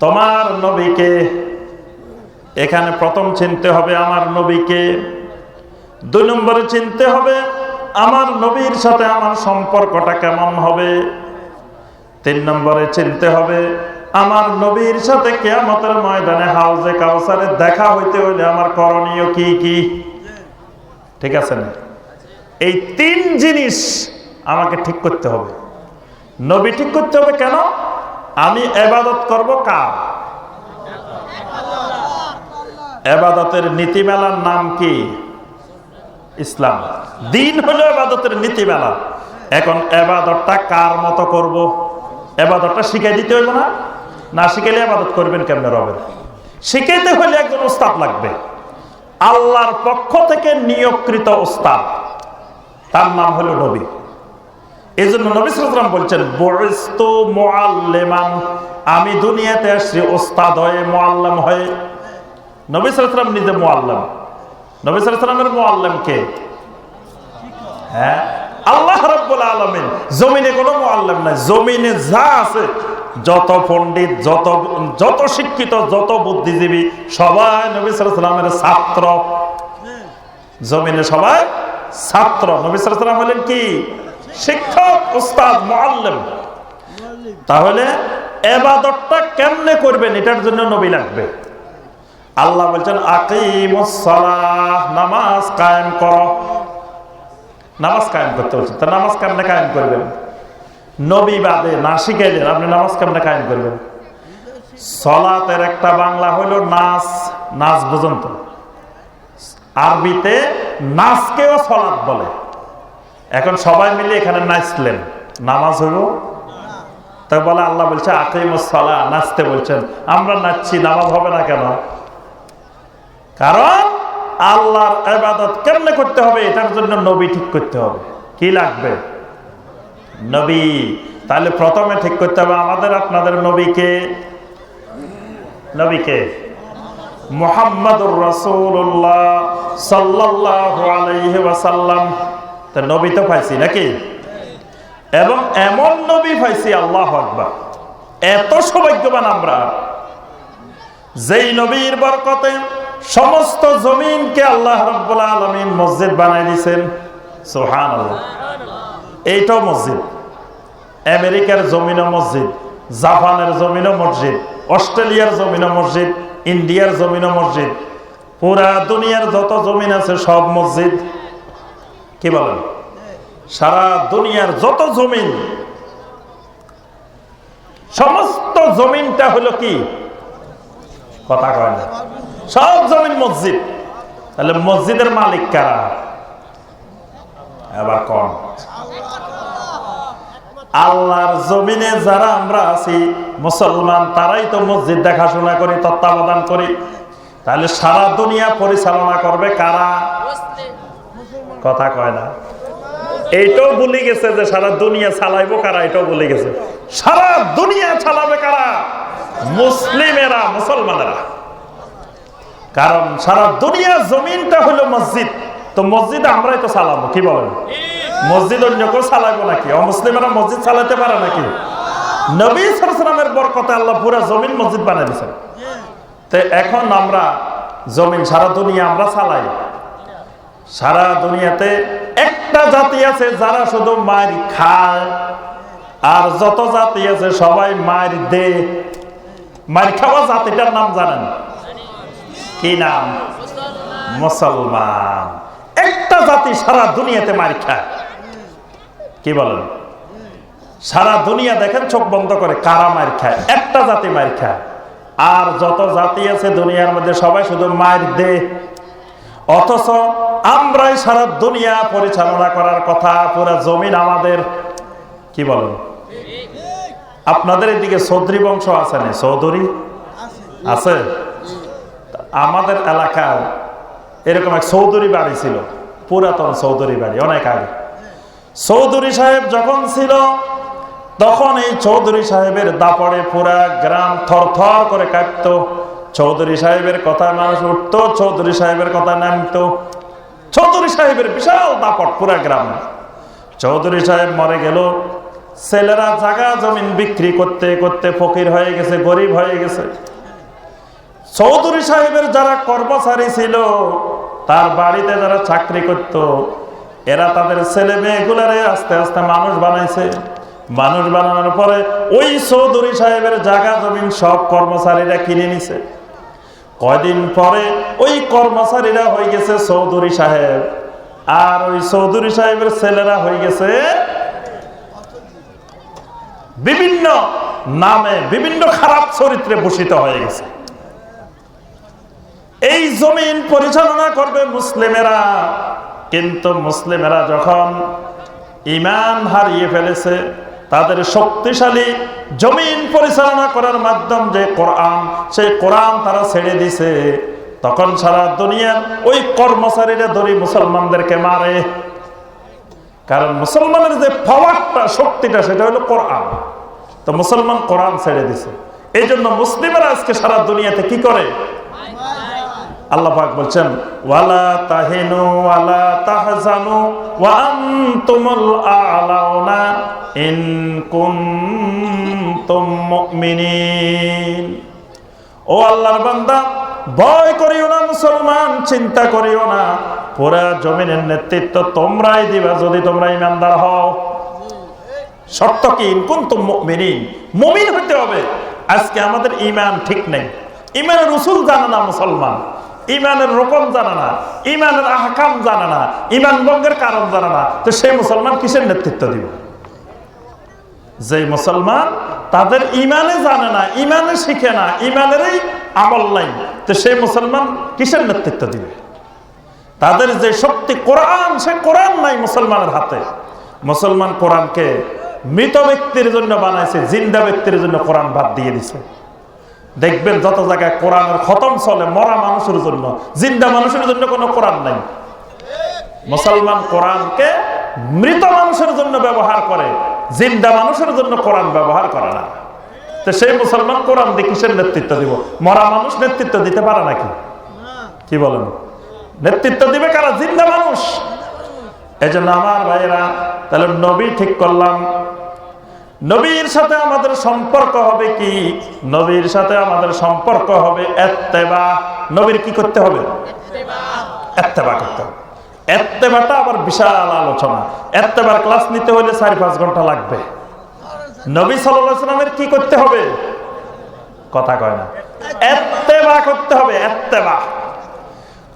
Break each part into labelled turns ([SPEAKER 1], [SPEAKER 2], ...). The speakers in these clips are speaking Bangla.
[SPEAKER 1] তোমার নবীকে, এখানে প্রথম চিনতে হবে আমার নবীকে, দুই নম্বরে চিনতে হবে আমার নবীর সাথে আমার সম্পর্কটা কেমন হবে, তিন নম্বরে চিনতে হবে আমার নবীর সাথে কেয়ামতের ময়দানে হাউজে কাউসারে দেখা হইতে হইলে আমার করণীয় কি কি? ঠিক আছে না? এই তিন জিনিস আমাকে ঠিক করতে হবে। নবী ঠিক করতে হবে কেন? আমি এবাদত করব কার? এবাদতের নীতিমেলার নাম কি? ইসলাম। দিন হলো এবাদতের নীতিমেলা। এখন এবাদতটা কার মতো করব? এবাদতটা শিখাই দিতে হইব না? না শিখাইলে আবাদত করবেন কেমনে রবের? শিখাইতে হলে একজন ওস্তাদ লাগবে। আল্লাহর পক্ষ থেকে নিয়োগকৃত ওস্তাদ তার নাম হলো নবী। এই জন্য নবী সালাম বলছেন আমি দুনিয়াতে আসছি ওস্তাদ হয়ে মোয়াল্লাম হয়ে। নবী সালাম নিজে মোয়াল্লাম নবী সালামের মোয়াল্লাম কে? হ্যাঁ? আল্লাহ রব্বুল আলমিন। জমিনে কোনো মোয়াল্লাম নাই। জমিনে যা আছে, যত পণ্ডিত, যত যত শিক্ষিত, যত বুদ্ধিজীবী, সবাই নবী সালামের ছাত্র। জমিনে সবাই ছাত্র। নবী সালাম হলেন কি? শিক্ষক, উস্তাদ মোয়াল্লেম তাহলে এবাদতটা কেমনে করবেন? এটার জন্য নবী লাগবে। আল্লাহ বলছেন, আকিমুসসালাহ, নামাজ কায়েম করো। নামাজ কায়েম করতে বলছেন। তা নামাজ কেমনে কায়েম করবেন? নবী বাদে না শিখাইলেন, আপনি নামাজ কেমনে কায়েম করবেন? সলাতের একটা বাংলা হলো নাচ নাচ বুঝুন তো আরবিতে নাচকেও সলাৎ বলে। এখন সবাই মিলে এখানে নাচলেন। নামাজ হইব তাই বলে আল্লাহ বলছে, আকিমুসসালাহ, নাচতে বলছেন। আমরা নাচছি, নামাজ হবে না কেন? কারণ আল্লাহর এবাদত কেমনে করতে হবে? এটার জন্য নবী ঠিক করতে হবে। কি লাগবে? নবী। তাহলে প্রথমে ঠিক করতে হবে আমাদের, আপনাদের নবীকে নবীকে মোহাম্মদুর রসুল্লাহ সাল্লাহ ওয়াসাল্লাম। তা নবী তো পাইছি নাকি? এবং এমন নবী পাইছি, আল্লাহ আকবার। এত সৌভাগ্যবান আমরা। যেই নবীর বরকতে সমস্ত জমিনকে আল্লাহ রব্বুল আলমিন মসজিদ বানাই দিয়েছেন। সোহান এইটাও মসজিদ। আমেরিকার জমিনও মসজিদ, জাপানের জমিনও মসজিদ, অস্ট্রেলিয়ার জমিনও মসজিদ, ইন্ডিয়ার জমিনও মসজিদ। পুরা দুনিয়ার যত জমিন আছে সব মসজিদ। কি বলেন? সারা দুনিয়ার যত জমিন, সমস্ত জমিনটা হলো কি? কথা কয় না। সব জমিন মসজিদ। তাহলে মসজিদের মালিক কারা? এবার কন। আল্লাহর জমিনে যারা আমরা আছি, মুসলমান, তারাই তো মসজিদ দেখাশোনা করি, তত্ত্বাবধান করি। তাহলে সারা দুনিয়া পরিচালনা করবে কারা? কথা কয় না। এইটাও ভুলে গেছে যে সারা দুনিয়া চালাইবো কারা? এটাও ভুলে গেছে। সারা দুনিয়া চালাবে কারা? মুসলিমেরা, মুসলমানেরা। কারণ সারা দুনিয়া জমিনটা হলো মসজিদ। তো মসজিদে আমরাই তো চালাবো, কি বলেন? মসজিদ অন্য কেউ চালাবো নাকি? অমুসলিমেরা মসজিদ চালাতে পারে নাকি? নবী সরসলামের বরকতে আল্লাহ পুরা জমিন মসজিদ বানিয়ে দিয়েছেন। তো এখন আমরা জমিন সারা দুনিয়া আমরা চালাই। সারা দুনিয়াতে একটা জাতি আছে যারা শুধু মার খায়, আর যত জাতি আছে সবাই মার দে। মার খাওয়া জাতিটার নাম জানেন? কি নাম? মুসলমান। একটা জাতি সারা দুনিয়াতে মার খায়। কি বলেন? সারা দুনিয়া দেখেন চোখ বন্ধ করে কারা মার খায়? একটা জাতি মার খায়। আর যত জাতি আছে দুনিয়ার মধ্যে সবাই শুধু মার দে। অথচ আমরাই সারা দুনিয়া পরিচালনা করার কথা, পুরা জমিন আমাদের, কি বলেন? আপনাদের এদিকে চৌধুরী বংশ আছে না? চৌধুরী আছে? আমাদের এলাকায় এরকম এক চৌধুরী বাড়ি ছিল, পুরাতন চৌধুরী বাড়ি, অনেক আগে। চৌধুরী সাহেব যখন ছিল, তখন এই চৌধুরী সাহেবের দাপড়ে পুরা গ্রাম থর থর করে কাঁপত চৌধুরী সাহেবের কথা মানুষ উঠতো, চৌধুরী সাহেবের কথা নামতো। চৌধুরী সাহেবের বিশাল দাপট পুরা গ্রামে। চৌধুরী সাহেব মরে গেল। ছেলেরা জাগা জমিন বিক্রি করতে করতে ফকির হয়ে গেছে, গরিব হয়ে গেছে। চৌধুরী সাহেবের যারা কর্মচারী ছিল, তার বাড়িতে যারা চাকরি করত, এরা তাদের ছেলে মেয়েগুলারে আস্তে আস্তে মানুষ বানাইছে। মানুষ বানানোর পরে ওই চৌধুরী সাহেবের জাগা জমিন সব কর্মচারীরা কিনে নিছে। কয়দিন পরে ওই কর্মচারীরা হয়ে গেছে চৌধুরী সাহেব। আর ওই চৌধুরী সাহেবের ছেলেরা হয়ে গেছে বিভিন্ন নামে, বিভিন্ন খারাপ চরিত্রে ভূষিত হয়ে গেছে। এই জমিন পরিচালনা করবে মুসলিমেরা। কিন্তু মুসলিমেরা যখন ইমান হারিয়ে ফেলেছে তাদের শক্তিশালী জমিন পরিচালনা করার মাধ্যম যে কোরআন, সেই কোরআন তারা ছেড়ে দিছে। তখন সারা দুনিয়ার ওই কর্মচারীরা ধরি মুসলমানদেরকে মারে। কারণ মুসলমানের যে পাওয়ারটা শক্তিটা, সেটা হলো কোরআন। তো মুসলমান কোরআন ছেড়ে দিছে। এই জন্য মুসলিমেরা আজকে সারা দুনিয়াতে কি করে? আল্লাহ পাক বলছেন, ওয়ালা তাহিনু ওয়ালা তাহজানু ওয়া আনতুমুল আ'লাউনা ইন কুনতুম মুমিনিন। ও আল্লাহর বান্দা, ভয় করিও না, মুসলমান, চিন্তা করিও না, পুরা জমিনের নেতৃত্ব তোমরাই দিবা যদি তোমরা ইমানদার হও। শর্ত কি? কুনতুম মুমিনিন। মুমিন হতে হবে। আজকে আমাদের ইমান ঠিক নেই। ইমানের রসুল জানে না মুসলমান। ইমানের রকম জানে না, ইমানের আহকাম জানে না, ইমান ভঙ্গের কারণ জানে না, তো সেই মুসলমান কিসের নেতৃত্ব দিব? যে মুসলমান তাদের ইমানে জানে না, ইমানে শিখে না, ইমানেরই আমল নাই, তো সেই মুসলমান কিসের নেতৃত্ব দিবে? তাদের যে শক্তি কোরআন, সে কোরআন নাই মুসলমানের হাতে। মুসলমান কোরআনকে মৃত ব্যক্তির জন্য বানাইছে, জিন্দা ব্যক্তির জন্য কোরআন বাদ দিয়ে দিছে। দেখবেন যত জায়গায় কোরআনের খতম চলে মরা মানুষের জন্য, জিন্দা মানুষের জন্য কোনো কোরআন নাই। মুসলমান কোরআনকে মৃত মানুষের জন্য ব্যবহার করে, জিন্দা মানুষের জন্য কোরআন ব্যবহার করে না। তো সেই মুসলমান কোরআন দিয়ে কিসের নেতৃত্ব দিব? মরা মানুষ নেতৃত্ব দিতে পারে নাকি? কি বলেন? নেতৃত্ব দিবে কারা? জিন্দা মানুষ। এই জন্য আমার ভাইয়েরা, তাহলে নবী ঠিক করলাম। নবীর সাথে আমাদের সম্পর্ক হবে কি নবীর সাথে আমাদের সম্পর্ক হবে এত্তেবা নবীর কি করতে হবে এত্তেবা করতে হবে এত্তেবাটা আবার বিশাল আলোচনা এত্তেবার ক্লাস নিতে হলে চারি পাঁচ ঘন্টা লাগবে নবী সাল্লামের কি করতে হবে কথা কয় না এত্তেবা করতে হবে এত্তেবা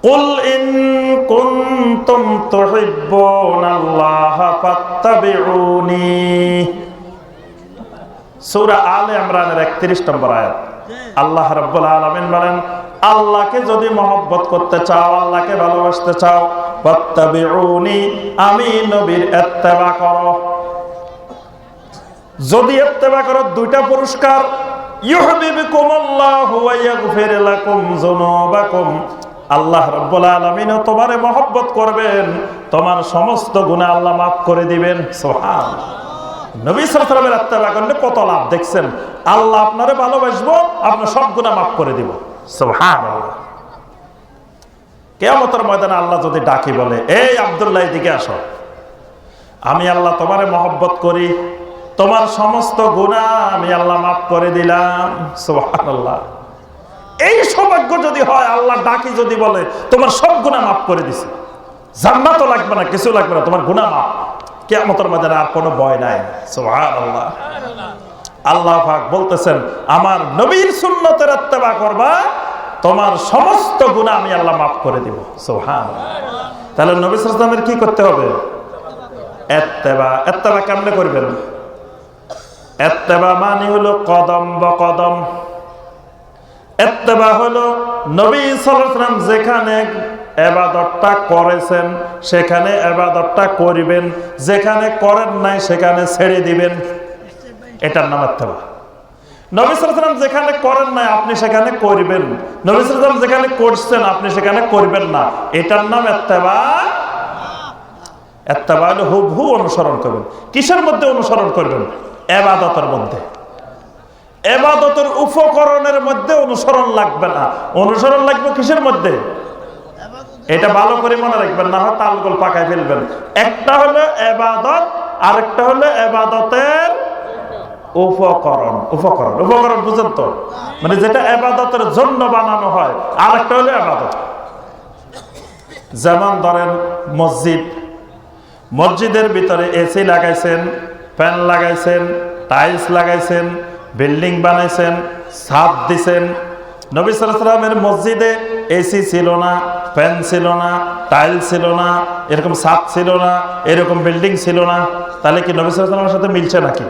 [SPEAKER 1] قل إن كنتم تحبون الله فاتبعوني সূরা আলে ইমরানের 31 নম্বর আয়াত। আল্লাহ রাব্বুল আলামিন বলেন, আল্লাহকে যদি মহব্বত করতে চাও, আল্লাহকে ভালোবাসতে চাও আমি নবীর ইত্তেবা করো। যদি ইত্তেবা করো, দুইটা পুরস্কার। আল্লাহ রাব্বুল আলামিন তোমারে মহব্বত করবেন, তোমার সমস্ত গুনাহ আল্লাহ মাফ করে দিবেন। সুবহানাল্লাহ। নবী সালামের কত লাভ দেখছেন? আল্লাহ আপনারে ভালোবাসবো, আপনার সব গুণা মাফ করে দিব। ময়দানে আল্লাহ যদি ডাকি বলে, এই আবদুল্লাহ দিকে আসো। আমি আল্লাহ তোমারে মহব্বত করি, তোমার সমস্ত গুণা আমি আল্লাহ মাফ করে দিলাম। আল্লাহ এই সৌভাগ্য যদি হয়, আল্লাহ ডাকি যদি বলে, তোমার সব গুণা মাফ করে দিছি। জান্নাতও লাগবে না, কিছু লাগবে না, তোমার গুণা মাফ কেমতের আর কোনো ভয় নাই। আল্লাহ আল্লাহ বলতেছেন, আমার নবীর সুন্নতের করবা, তোমার সমস্ত গুণা আমি আল্লাহ মাফ করে দিব। সোহান তাহলে নবী কি করতে হবে? কেমনে করবেন? মানে হলো কদম কদম। এত্তেবা হলো নবী সালাম যেখানে এবাদতটা করেছেন, সেখানে এবাদতটা করিবেন, যেখানে করেন নাই সেখানে ছেড়ে দিবেন। এটার নাম নবী যেখানে করেন নাই, আপনি সেখানে করবেন। যেখানে করছেন, আপনি সেখানে করবেন না। এটার নাম হুবহু অনুসরণ করবেন। কিসের মধ্যে অনুসরণ করবেন? মধ্যে। উপকরণের মধ্যে অনুসরণ লাগবে না। অনুসরণ লাগবে কিসের মধ্যে? এটা ভালো করে মনে রাখবেন, না হয় তালগোল পাকায় ফেলবেন। একটা হলো এবাদত, আরেকটা হলো এবাদতের উপকরণ। উপকরণ উপকরণ বুঝেন তো? মানে যেটা এবাদতের জন্য বানানো হয়, আরেকটা হলো এবাদত। যেমন ধরেন মসজিদ, মসজিদের ভিতরে এসি লাগাইছেন, ফ্যান লাগাইছেন, টাইলস লাগাইছেন, বিল্ডিং বানাইছেন, ছাদ দিছেন। নবী সালামের মসজিদে এসি ছিল না, ফ্যান ছিল না, টাইল ছিল না, এরকম ছাদ ছিল না, এরকম বিল্ডিং ছিল না। তাহলে কি নবী সালামের সাথে মিলছে নাকি?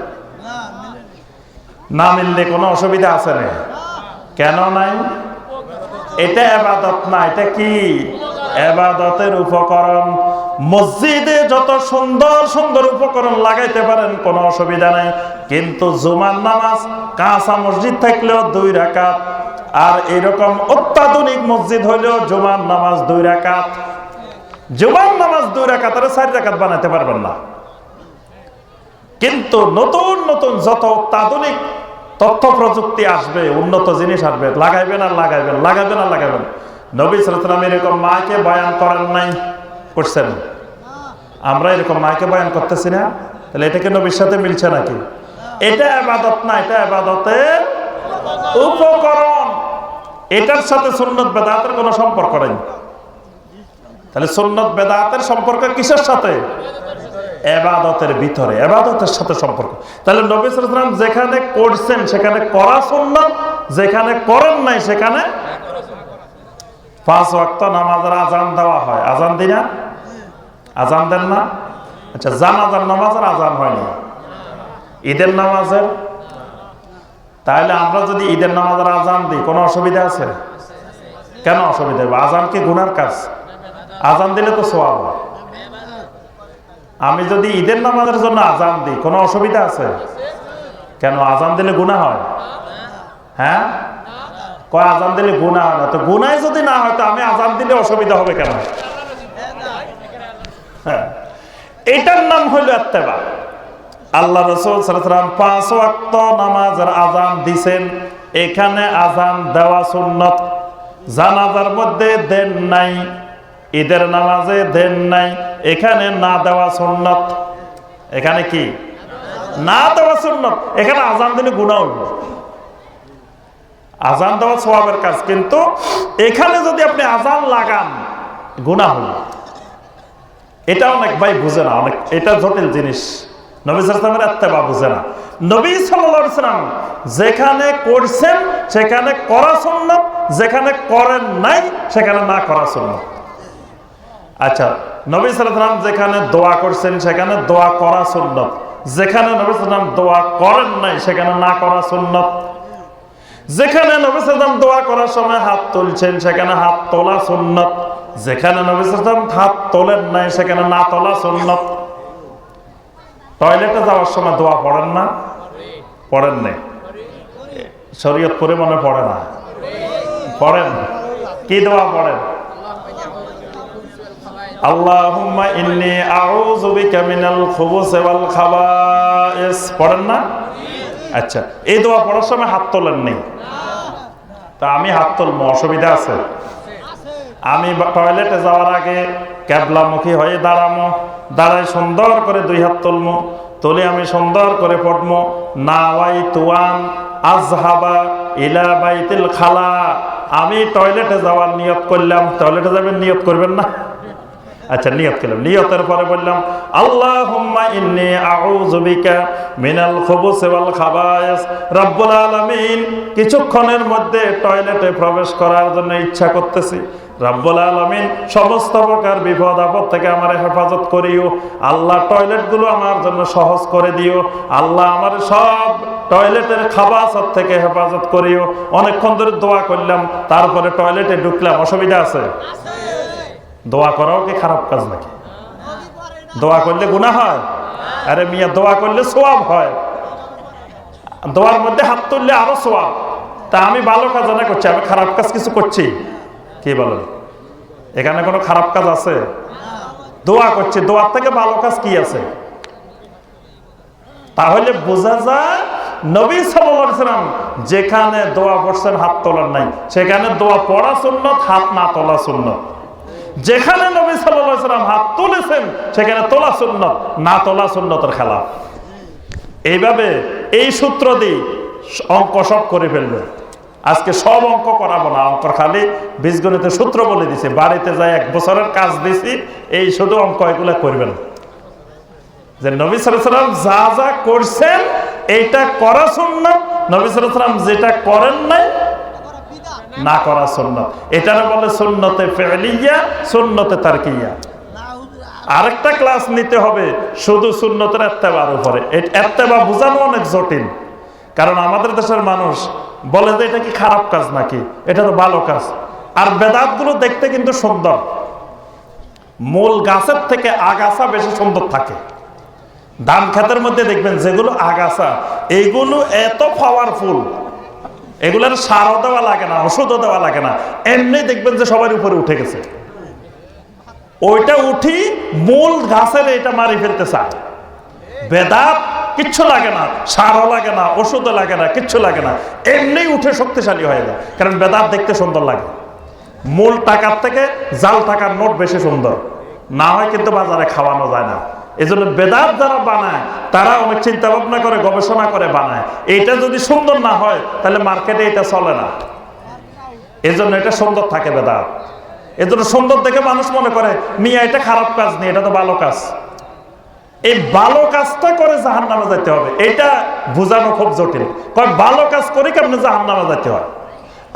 [SPEAKER 1] না মিললে কোনো অসুবিধা আছে না। কেন নাই? এটা এবাদত না, এটা কি? এবাদতের উপকরণ। মসজিদে যত সুন্দর সুন্দর উপকরণ লাগাইতে পারেন, কোনো অসুবিধা নাই। কিন্তু জুমার নামাজ কাঁচা মসজিদ থাকলেও দুই রাকাত আর এরকম অত্যাধুনিক মসজিদ হইলেও জুমার নামাজ দুই রাকাত। জুমার নামাজ দুই রাকাত, আর চার রাকাত বানাতে পারবেন না। কিন্তু নতুন নতুন যত অত্যাধুনিক তথ্য প্রযুক্তি আসবে, উন্নত জিনিস আসবে, লাগাইবেন আর লাগাইবেন লাগাইবেন আর লাগাইবেন। নবী সালাম এরকম মাকে বয়ান করেন নাই। করছেন? আমরা এরকম মাকে বয়ান করতেছি না। তাহলে এটা কি নবীর সাথে মিলছে নাকি? এটা আবাদত না, এটা আবাদতের উপকরণ। এটার সাথে সুন্নত বেদাতের কোনো সম্পর্ক নেই। তাহলে সুন্নত বেদাতের সম্পর্ক কিসের সাথে? এবাদতের ভিতরে, এবাদতের সাথে সম্পর্ক। তাহলে নবী সালাম যেখানে করছেন, সেখানে করা সুন্নত, যেখানে করেন নাই, সেখানে পাঁচ ওয়াক্ত নামাজের আজান দেওয়া হয়। আজান দিই না আজান দেন না? আচ্ছা জানাজার নামাজের আজান হয়নি। ঈদের নামাজের তাহলে আমরা যদি ঈদের নামাজের আজান দিই, কোনো অসুবিধা আছে? কেন অসুবিধা আজান কি গুনার কাজ? আজান দিলে তো সোয়াব আমি যদি ঈদের নামাজের জন্য আজান দিই, কোনো অসুবিধা আছে? কেন আজান দিলে গুণা হয়? হ্যাঁ? কয় আজান দিলে গুণা হয় না? তো গুনাই যদি না হয়, তো আমি আজান দিলে অসুবিধা হবে কেন? হ্যাঁ। এটার নাম হইল এত্তেবা। আল্লাহ রসুল সালাম পাঁচ ওয়াক্ত নামাজের আজান দিছেন। এখানে আজান দেওয়া সুন্নত। জানাজার মধ্যে দেন নাই, ঈদের নামাজে দেন নাই, এখানে না দেওয়া সুন্নত। এখানে কি? না দেওয়া সুন্নত। এখানে আজান দিলে গুণা হইব। আজান দেওয়া সবাবের কাজ, কিন্তু এখানে যদি আপনি আজান লাগান গুণা হইব। এটা অনেক ভাই বুঝে না, অনেক এটা জটিল জিনিস। নবী যেখানে করছেন, সেখানে করা সুন্নত, যেখানে করেন নাই, সেখানে না করা সুন্নত। আচ্ছা নবী সালাম যেখানে দোয়া করছেন, সেখানে দোয়া করা সুন্নত। যেখানে নবী সালাম দোয়া করেন নাই, সেখানে না করা সুন্নত। যেখানে নবী সালাম দোয়া করার সময় হাত তুলছেন, সেখানে হাত তোলা সুন্নত। যেখানে নবী সালাম হাত তোলেন নাই, সেখানে না তোলা সুন্নত। টয়লেটে যাওয়ার সময় দোয়া পড়েন না? পড়েন শরীয়ত পরে মনে পড়ে না। পড়েন। কি দোয়া পড়েন? ইন্নী পড়েন না? আচ্ছা এই দোয়া পড়ার সময় হাত তা আমি হাত তুলবো, অসুবিধা আছে। আমি টয়লেটে যাওয়ার আগে ক্যাবলামুখী হয়ে দাঁড়ামো দাঁড়াই সুন্দর করে দুই হাত তুলমো, তুলে আমি সুন্দর করে পড়মো, নাওয়াই তুয়ান আজহাবা ইলা বাইতিল খালা। আমি টয়লেটে যাওয়ার নিয়ত করলাম, টয়লেটে যাবেন নিয়ত করবেন না? আচ্ছা নিয়ত করলাম। নিয়তের পরে বললাম, আল্লাহুম্মা ইন্নি আউযু বিকা মিনাল খুবুসি ওয়াল খাবায়েস। রব্বুল আলামিন কিছুক্ষণের মধ্যে টয়লেটে প্রবেশ করার জন্য ইচ্ছা করতেছি। রব্বুল আলমিন সমস্ত প্রকার বিপদ আপদ থেকে আমার হেফাজত করিও। আল্লাহ টয়লেটগুলো আমার জন্য সহজ করে দিও। আল্লাহ আমার সব টয়লেটের খাবাসত থেকে হেফাজত করিও। অনেকক্ষণ ধরে দোয়া করলাম, তারপরে টয়লেটে ঢুকলাম। অসুবিধা আছে? দোয়া করাও কি খারাপ কাজ নাকি? দোয়া করলে গুণা হয়? আরে মিয়া, দোয়া করলে সোয়াব হয়। দোয়ার মধ্যে হাত তুললে আরও সোয়াব তা আমি ভালো কাজ করছি, আমি খারাপ কাজ কিছু করছি। কি বলেন এখানে কোনো খারাপ কাজ আছে? দোয়া করছি। দোয়ার থেকে ভালো কাজ কি আছে? তাহলে বোঝা যায় নবী সাল্লাম যেখানে দোয়া পড়ছেন হাত তোলার নাই। সেখানে দোয়া পড়া সুন্নত, হাত না তোলা সুন্নত। যেখানে নবী সাল্লাম হাত তুলেছেন, সেখানে তোলা সুন্নত, না তোলা সুন্নতের খেলা এইভাবে এই সূত্র দিয়ে অঙ্ক সব করে ফেলবে। আজকে সব অঙ্ক করাবো না অঙ্ক খালি বীজগণিতের সূত্র বলে দিছে, বাড়িতে যাই এক বছরের কাজ দিছি, এই শুধু অঙ্ক এগুলো করবেন। যে নবী সাল্লাম যা যা করছেন, এইটা করা সুন্নত, নবী সাল্লাম যেটা করেন নাই, না করা সুন্নত। এটারে বলে সুন্নতে ফেলিয়া, সুন্নতে তারকিয়া। আরেকটা ক্লাস নিতে হবে, শুধু সুন্নতের এত্তেবার উপরে। এত্তেবা বোঝানো অনেক জটিল। কারণ আমাদের দেশের মানুষ বলে যে এটা কি খারাপ কাজ নাকি? এটা তো ভালো কাজ। আর বেদাতগুলো দেখতে কিন্তু সুন্দর। মূল গাছের থেকে আগাছা বেশি সুন্দর থাকে। ধান খেতের মধ্যে দেখবেন যেগুলো আগাছা এইগুলো এত পাওয়ারফুল এগুলোর সারও দেওয়া লাগে না, ওষুধও দেওয়া লাগে না। এমনি দেখবেন যে সবার উপরে উঠে গেছে। ওইটা উঠি মূল গাছের এটা মারি ফেলতে চায়। বেদাত কিচ্ছু লাগে না, সারও লাগে না, ওষুধও লাগে না, কিচ্ছু লাগে না। এমনি উঠে শক্তিশালী হয়ে যায়, কারণ বেদাত দেখতে সুন্দর লাগে। মূল টাকার থেকে জাল টাকার নোট বেশি সুন্দর। না হয় কিন্তু বাজারে খাওয়ানো যায় না। এই জন্য বেদাত যারা বানায়, তারা অনেক চিন্তা ভাবনা করে, গবেষণা করে বানায়। এইটা যদি সুন্দর না হয়, তাহলে মার্কেটে এটা চলে না। এই জন্য এটা সুন্দর থাকে বেদাত। এই জন্য সুন্দর দেখে মানুষ মনে করে, মিয়া, এটা খারাপ কাজ নেই, এটা তো ভালো কাজ। এই ভালো কাজটা করে জাহান নামে যেতে হবে। এটা বোঝানো খুব জটিল। কয়, ভালো কাজ করে কেমন জাহান নামে যাইতে হয়?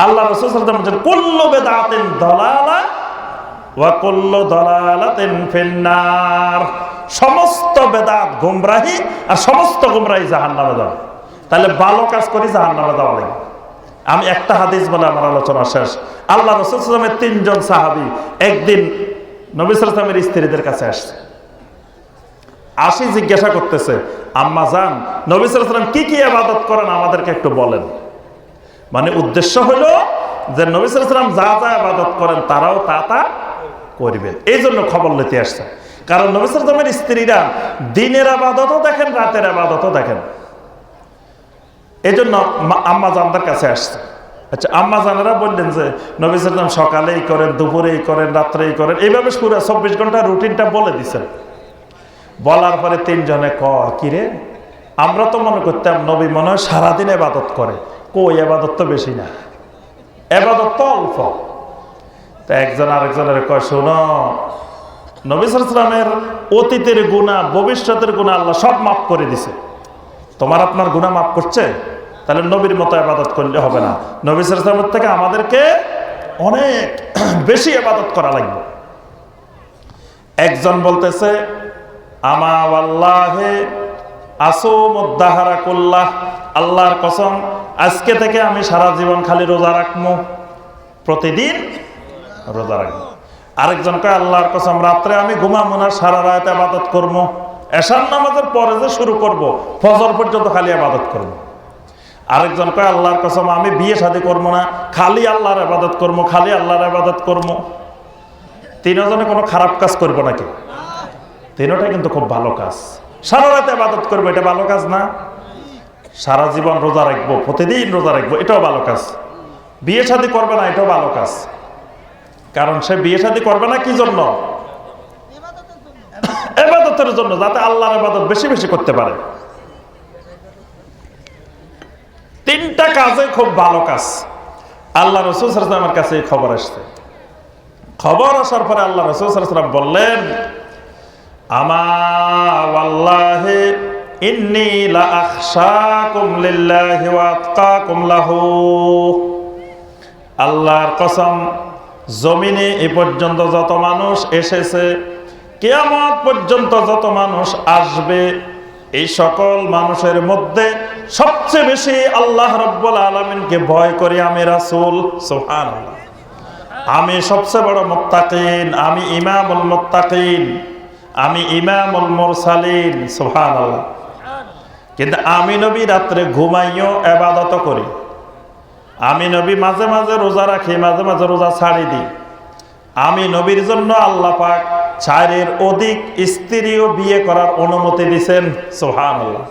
[SPEAKER 1] আল্লাহ রসুল বলছেন, কুল্লু বেদাতিন দলালা সমস্ত বেদাত গুমরাহি আর সমস্ত গুমরাহি জাহান নামে যাবে। তাহলে ভালো কাজ করি জাহান নামে যাওয়া লাগবে আমি একটা হাদিস বলে আমার আলোচনা শেষ। আল্লাহ রসুল তিনজন সাহাবি একদিন নবী সাল্লামের স্ত্রীদের কাছে আসছে। আসি জিজ্ঞাসা করতেছে, আম্মা যান নবী সাল্লাম কি কি আবাদত করেন আমাদেরকে একটু বলেন। মানে উদ্দেশ্য হলো যে নবী সাল্লাম যা যা আবাদত করেন তারাও তা তা করবেন এই জন্য খবর নিতে আসছে। কারণ নবী সাল্লামের স্ত্রীরা দিনের আবাদতও দেখেন, রাতের আবাদতও দেখেন। এই জন্য আম্মা জানদার কাছে আসছে। আচ্ছা আম্মা জানেরা বললেন যে নবী সাল্লাম সকালেই করেন, দুপুরেই করেন, রাত্রেই করেন। এইভাবে পুরো চব্বিশ ঘণ্টা রুটিনটা বলে দিছেন। বলার পরে তিনজনে ক, কিরে? আমরা তো মনে করতাম নবী মনে হয় সারাদিন এবাদত করে। কই এবাদত তো বেশি না। এবাদত তো অল্প। তা একজন আরেকজনের কয়, শোনো, নবী সালামের অতীতের গুণা ভবিষ্যতের গুণা আল্লাহ সব মাফ করে দিছে। তোমার আপনার গুণা মাফ করছে? তাহলে নবীর মতো আবাদত করলে হবে না। নবী সালামের থেকে আমাদেরকে অনেক বেশি আবাদত করা লাগবে। একজন বলতেছে আমা আল্লাহে আসোমুদ্দাহারা কুল্লাহ, আল্লাহর কসম, আজকে থেকে আমি সারা জীবন খালি রোজা রাখব প্রতিদিন রোজা রাখব। আরেকজন কয়, আল্লাহর কসম, রাত্রে আমি ঘুমাবো না, সারা রাত আবাদত করব এশার নামাজের পরে যে শুরু করব, ফজর পর্যন্ত খালি আবাদত করব। আরেকজন কয়, আল্লাহর কসম, আমি বিয়ে শাদী করব না, খালি আল্লাহর আবাদত করব খালি আল্লাহর আবাদত করব তিনজনে কোনো খারাপ কাজ করব নাকি? তিনটাই কিন্তু খুব ভালো কাজ। সারা রাতে আবাদত করব, এটা ভালো কাজ না? সারা জীবন রোজা রাখব, প্রতিদিন রোজা রাখব, এটাও ভালো কাজ। বিয়ে শাদী করবে না, এটাও ভালো কাজ। কারণ সে বিয়ে শাদী করবে না কি জন্য? এবাদতের জন্য, যাতে আল্লাহর আবাদত বেশি বেশি করতে পারে। তিনটা কাজে খুব ভালো কাজ। আল্লাহ রসুল সালামের কাছে খবর আসছে। খবর আসার পরে আল্লাহ রসুল সালাম বললেন আল্লাহর কসম, জমিনে এ পর্যন্ত যত মানুষ এসেছে, কেয়ামত পর্যন্ত যত মানুষ আসবে, এই সকল মানুষের মধ্যে সবচেয়ে বেশি আল্লাহ রব্বুল আলমিনকে ভয় করি আমি রাসূল, সুবহানাল্লাহ। আমি সবচেয়ে বড় মোত্তাকিন, আমি ইমামুল মোত্তাকিন। আমি ইমামুল মুরসালিন, সুবহানাল্লাহ। কিন্তু আমি নবী রাত্রে ঘুমাইও এবাদত করি। আমি নবী মাঝে মাঝে রোজা রাখি, মাঝে মাঝে রোজা ছাড়ি দিই। আমি নবীর জন্য আল্লাহ পাক চারের অধিক স্ত্রীও বিয়ে করার অনুমতি দিছেন সোহান আল্লাহ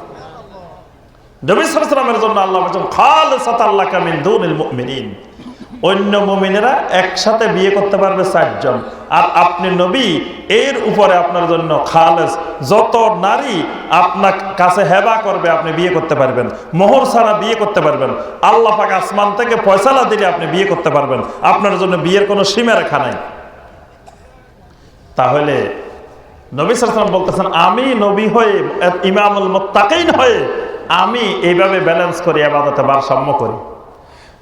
[SPEAKER 1] নবী সালামের জন্য আল্লাহ খাল সাতাল্লাহ কামিন দুনিল মুমিনিন। অন্য মুমিনেরা একসাথে বিয়ে করতে পারবে চারজন। আর আপনি নবী, এর উপরে আপনার জন্য খালেস। যত নারী আপনার কাছে হেবা করবে, আপনি বিয়ে করতে পারবেন। মোহর ছাড়া বিয়ে করতে পারবেন। আল্লাহ পাক আসমান থেকে ফয়সালা দিলে আপনি বিয়ে করতে পারবেন। আপনার জন্য বিয়ের কোনো সীমা রেখা নাই। তাহলে নবী সালাম বলতেছেন, আমি নবী হয়ে, ইমামুল মোত্তাকিন হয়ে, আমি এইভাবে ব্যালেন্স করি, আবাদতে ভারসাম্য করি।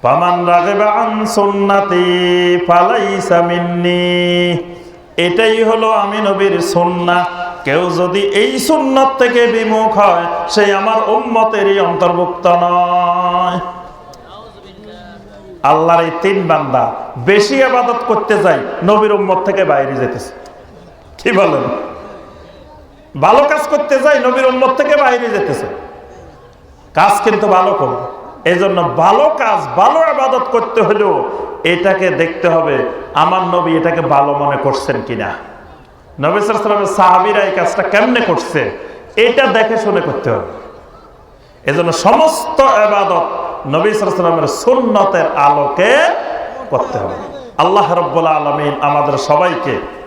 [SPEAKER 1] পামান রাগিবা আন সুন্নাতি ফালাইসা মিন্নি। এটাই হলো আমি নবীর সুন্না। কেউ যদি এই সুন্নত থেকে বিমুখ হয়, সে আমার উম্মতেরই অন্তর্ভুক্ত নয়। আল্লাহর এই তিন বান্দা বেশি আবাদত করতে যাই, নবীর উম্মত থেকে বাইরে যেতেছে। কি বলেন? ভালো কাজ করতে যাই, নবীর উম্মত থেকে বাইরে যেতেছে। কাজ কিন্তু ভালো করবে। এই জন্য ভালো কাজ, ভালো আবাদত করতে হলেও এটাকে দেখতে হবে, আমার নবী এটাকে ভালো মনে করছেন কিনা? নবী সালামের সাহাবিরা এই কাজটা কেমনে করছে? এটা দেখে শুনে করতে হবে। এজন্য সমস্ত আবাদত নবী সালামের সুন্নতের আলোকে করতে হবে। আল্লাহ রব্বুল্লা আলমিন আমাদের সবাইকে